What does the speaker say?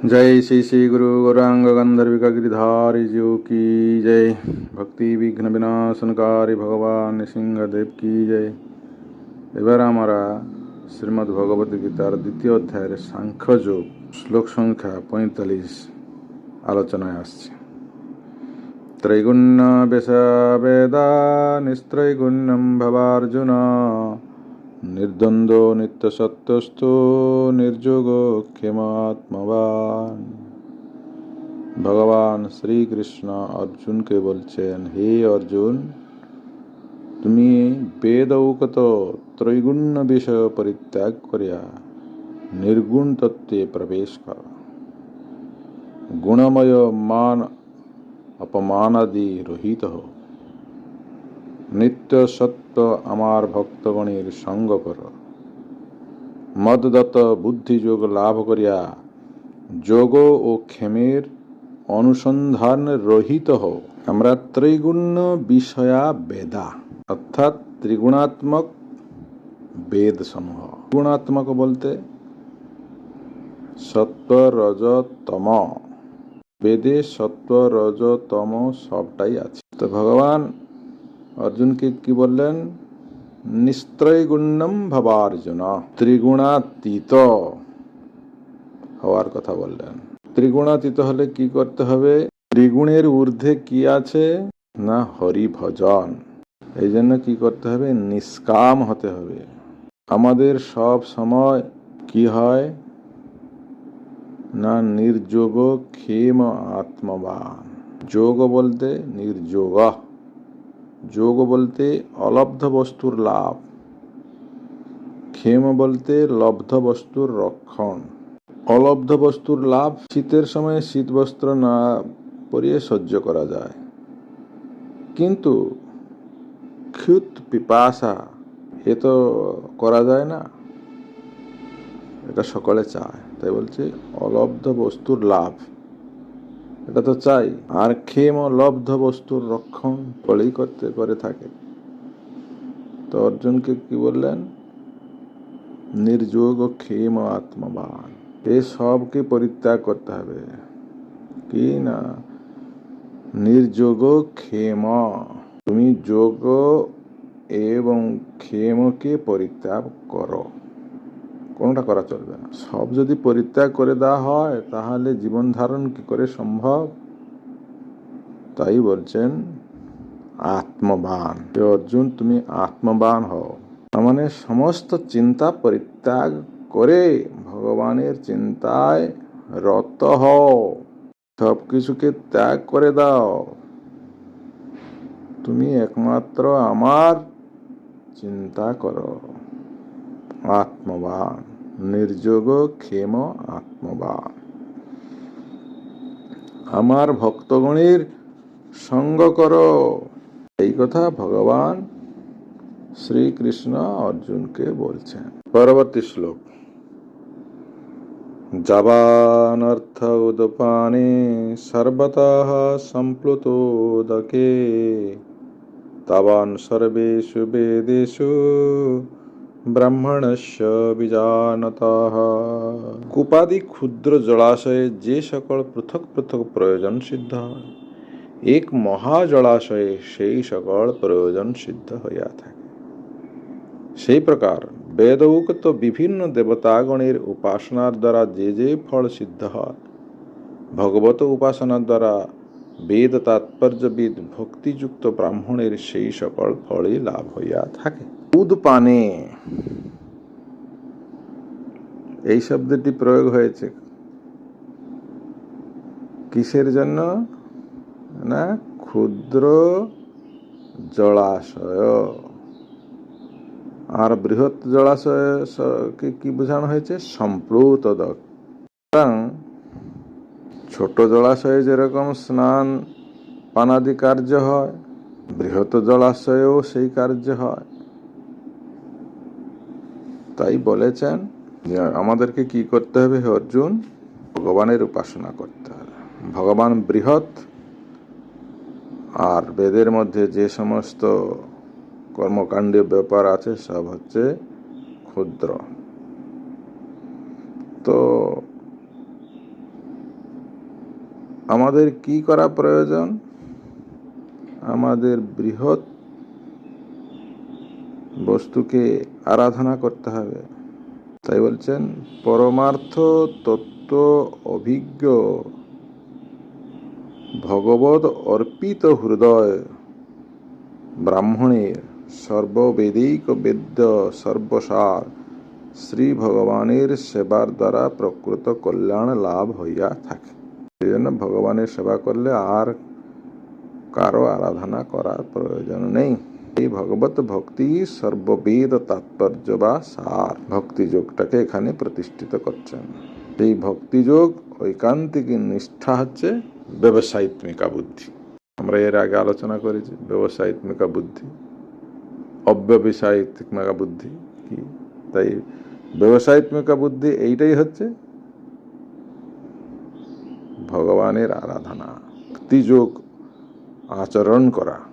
जय श्री श्री गुरु गौरांग गंधर्विका गिरिधारी जीव की जय ভক্তি বিঘ্ন বিনাশনকারী ভগবান সিংহদেব কি জয় এবার আমরা শ্রীমদ্ ভগবত গীতার দ্বিতীয় অধ্যায়ের সাংখ্যযোগ শ্লোক সংখ্যা পঁয়তাল্লিশ আলোচনায় আসছে ত্রৈগুণ্য বেদা নিস্ত্রৈগুণ্যম ভবার্জুন নির্দ্বন্দ্ব নিত্যসত্যস্থ নির্যোগ ক্ষেমাত্মবান ভগবান শ্রীকৃষ্ণ অর্জুনকে বলছেন হে অর্জুন তুমি বেদৌকত ত্রৈগুণ্য বিষয় পরিত্যাগ করিয়া নির্গুণ তত্ত্বে প্রবেশ কর গুণময় মান অপমানাদি রহিত হও নিত্য সত্য আমার ভক্তগণের সঙ্গ কর। মদদত্ত বুদ্ধিযোগ লাভ করিয়া যোগ ও ক্ষেমের অনুসন্ধান রহিত হও। আমরা ত্রিগুণ বিষয়া বেদা, অর্থাৎ ত্রিগুণাত্মক বেদ সমূহ গুণাত্মক বলতে সত্য রজ তম বেদে সত্য রজ তম সবটাই আছে। তো ভগবান অর্জুনকে কি বললেন? নিস্ত্রৈগুণ্যম ভাবার্জুন, ত্রিগুণাতীত হওয়ার কথা বললেন। ত্রিগুণাতীত হলে কি করতে হবে? ত্রিগুণের ঊর্ধ্বে কি আছে? না হরি ভজন এই জন্য কি করতে হবে? নিষ্কাম হতে হবে। আমাদের সব সময় কি হয়? না, নির্যোগ ক্ষেম আত্মবান। যোগ বলতে নির্যোগ। যোগ বলতে অলব্ধ বস্তুর লাভ, ক্ষেম বলতে লব্ধ বস্তুর রক্ষণ। অলব্ধ বস্তুর লাভ শীতের সময় শীত বস্ত্র না পরিয়ে সহ্য করা যায়। কিন্তু ক্ষুত পিপাসা এ তো করা যায় না। এটা সকলে চায়, তাই বলছে অলব্ধ বস্তুর লাভ। এটা তো চাই। আর ক্ষেম লব্ধ বস্তুর রক্ষণ বলেই করতে করে থাকে। তো অর্জুনকে কি বললেন? নির্যোগ ক্ষেম আত্মবান। এই সবকে পরিত্যাগ করতে হবে। কি না? নির্যোগ ক্ষেম। তুমি যোগ এবং ক্ষেমকে পরিত্যাগ করো। কোনটা করা চলবে না। সব যদি পরিত্যাগ করে দেওয়া হয়, তাহলে জীবন ধারণ কি করে সম্ভব? তাই বলছেন আত্মবান। অর্জুন, তুমি আত্মবান হও। তার মানে সমস্ত চিন্তা পরিত্যাগ করে ভগবানের চিন্তায় রত হও। সব কিছুকে ত্যাগ করে দাও। তুমি একমাত্র আমার চিন্তা করো। আত্মবান। নির্যোগ ক্ষেম আত্মবান আমার ভক্তগণের সঙ্গ করো। এই কথা ভগবান শ্রীকৃষ্ণ অর্জুনকে বলছেন। পরবর্তী শ্লোক। জবানর্থ উদপানে সর্বতঃ সম্প্লুতোদকে তবান সর্বেষু বেদেষু ব্রাহ্মণস্য বিজানতঃ। কুপাদি ক্ষুদ্র জলাশয়ে যে সকল পৃথক পৃথক প্রয়োজন সিদ্ধ হয়, এক মহা জলাশয়ে সেই সকল প্রয়োজন সিদ্ধ হইয়া থাকে। সেই প্রকার বেদৌক্ত বিভিন্ন দেবতাগণের উপাসনার দ্বারা যে যে ফল সিদ্ধ হয়, ভগবত উপাসনার দ্বারা বেদ তাৎপর্যবিদ ভক্তিযুক্ত ব্রাহ্মণের সেই সকল ফলই লাভ হইয়া থাকে। উদপানে। এই শব্দটি প্রয়োগ হয়েছে কিসের জন্য? না, ক্ষুদ্র জলাশয়। আর বৃহৎ জলাশয়কে কি বোঝানো হয়েছে? সম্প্লুত সুতরাং ছোট জলাশয়ে যেরকম স্নান পানাদি কার্য হয়, বৃহৎ জলাশয়েও সেই কার্য হয়। তাই বলেছেন যে আমাদেরকে কি করতে হবে হে অর্জুন? ভগবানের উপাসনা করতে হবে। ভগবান বৃহৎ, আর বেদের মধ্যে যে সমস্ত কর্মকাণ্ডীয় ব্যাপার আছে সব হচ্ছে ক্ষুদ্র। তো আমাদের কি করা প্রয়োজন? আমাদের বৃহৎ বস্তুকে আরাধনা করতে হবে। তাই বলছেন, পরমার্থ তত্ত্ব অভিজ্ঞ ভগবত অর্পিত হৃদয়, ব্রাহ্মণের সর্ববেদিক বেদ্য সর্বসার, শ্রী ভগবানের সেবার দ্বারা প্রকৃত কল্যাণ লাভ হইয়া থাকে। সেই জন্য ভগবানের সেবা করলে আর কারও আরাধনা করার প্রয়োজন নেই। এই ভগবত ভক্তি সর্ববেদ তাৎপর্য বা সার ভক্তিযোগটাকে এখানে প্রতিষ্ঠিত করছেন। এই ভক্তিযোগ ঐকান্তিক নিষ্ঠা হচ্ছে ব্যবসায়িত্মিকা বুদ্ধি। আমরা এর আগে আলোচনা করেছি, ব্যবসায়িত্মিকা বুদ্ধি, অব্যবসায়িত্মিকা বুদ্ধি কি? তাই ব্যবসায়িত্মিকা বুদ্ধি এইটাই হচ্ছে ভগবানের আরাধনা। ভক্তিযোগ আচরণ করা।